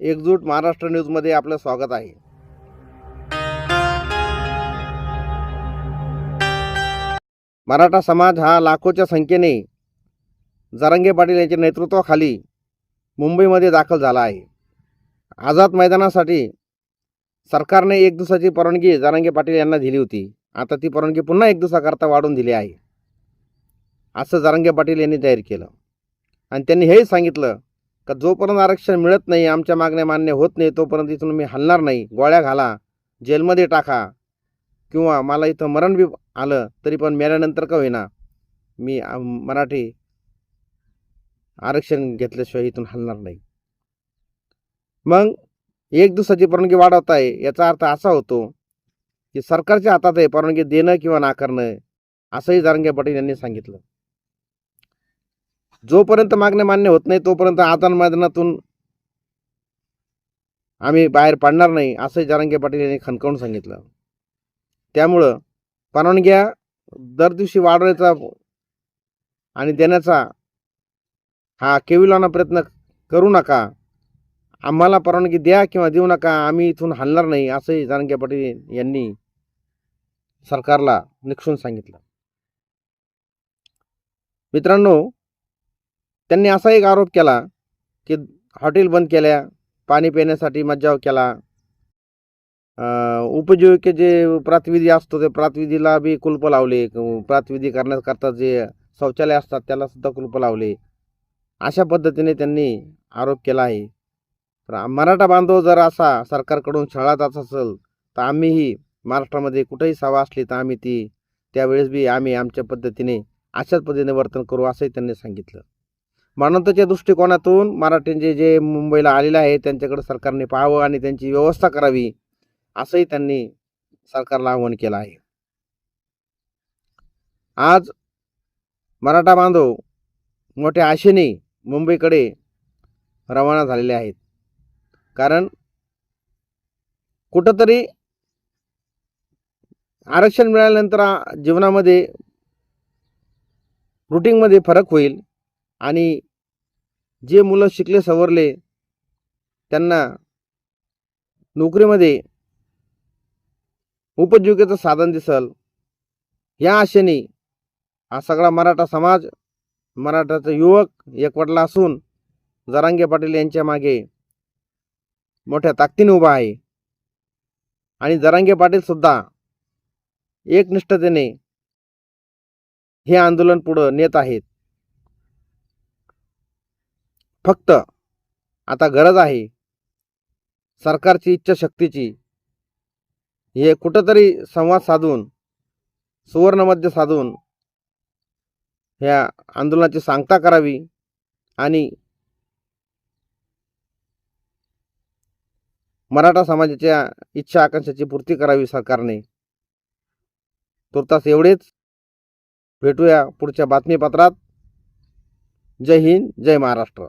एकजूट महाराष्ट्र न्यूजमध्ये आपलं स्वागत आहे. मराठा समाज हा लाखोच्या संख्येने जरांगे पाटील यांच्या नेतृत्वाखाली मुंबईमध्ये दाखल झाला आहे. आझाद मैदानासाठी सरकारने एक दिवसाची परवानगी जरांगे पाटील यांना दिली होती. आता ती परवानगी पुन्हा एक दिवसाकरता वाढवून दिली आहे. असं जरांगे पाटील यांनी जाहीर केलं. आणि त्यांनी हेही सांगितलं का जोपर्यंत आरक्षण मिळत नाही आमच्या मागण्या मान्य होत नाही तोपर्यंत इथून मी हलणार नाही. गोळ्या घाला जेलमध्ये टाका. किंवा मला इथं मरण बी आलं तरी पण मेल्यानंतर का होईना. मी मराठी आरक्षण घेतल्याशिवाय इथून हलणार नाही. मग एक दिवसाची परवानगी वाढवत आहे याचा अर्थ असा होतो की सरकारच्या हातात आहे परवानगी देणं किंवा नाकारणं असंही जारंगे पाटील यांनी सांगितलं. जोपर्यंत मागण्या मान्य होत नाही तोपर्यंत आदान मैदानातून आम्ही बाहेर पाडणार नाही असंही जारंगे पाटील यांनी खणकावून सांगितलं. त्यामुळं परवानग्या दर दिवशी वाढवण्याचा आणि देण्याचा हा केविलाना प्रयत्न करू नका. आम्हाला परवानगी द्या किंवा देऊ नका आम्ही इथून हलणार नाही असंही जारंगे पाटील यांनी सरकारला निक्षून सांगितलं. मित्रांनो त्यांनी असा एक आरोप केला की हॉटेल बंद केल्या पाणी पिण्यासाठी मज्जाव केला. उपजीविके जे प्रातिविधी असतो ते प्रातविधीला बी कुलप लावले. प्रातविधी प्रातिविधी करण्याकरता जे शौचालय असतात त्याला सुद्धा कुलप लावले. अशा पद्धतीने त्यांनी आरोप केला आहे. तर मराठा बांधव जर असा सरकारकडून छळला जात असेल तर आम्हीही महाराष्ट्रामध्ये कुठेही सभा असली तर आम्ही ती त्यावेळेस बी आम्ही आमच्या पद्धतीने अशाच पद्धतीने वर्तन करू असंही त्यांनी सांगितलं. मानवतेच्या दृष्टिकोनातून मराठ्यांचे जे मुंबईला आलेले आहे त्यांच्याकडे सरकारने पाहावं आणि त्यांची व्यवस्था करावी असंही त्यांनी सरकारला आवाहन केलं आहे. आज मराठा बांधव मोठ्या आशेने मुंबईकडे रवाना झालेले आहेत. कारण कुठंतरी आरक्षण मिळाल्यानंतर जीवनामध्ये रुटीनमध्ये फरक होईल. आणि जे मुलं शिकले सवरले त्यांना नोकरीमध्ये उपजीविकेचं साधन दिसल. या आशेने हा सगळा मराठा समाज मराठाचा युवक एकवटला असून जरांगे पाटील यांच्या मागे मोठ्या ताकदीने उभा आहे. आणि जरांगे पाटीलसुद्धा एकनिष्ठतेने हे आंदोलन पुढं नेत आहेत. फक्त आता गरज आहे सरकारची इच्छाशक्तीची. हे कुठंतरी संवाद साधून सुवर्णमध्य साधून ह्या आंदोलनाची सांगता करावी आणि मराठा समाजाच्या इच्छा आकांक्षाची पूर्ती करावी सरकारने. तुर्तास एवढेच. भेटूया पुढच्या बातमीपत्रात. जय हिंद जय महाराष्ट्र.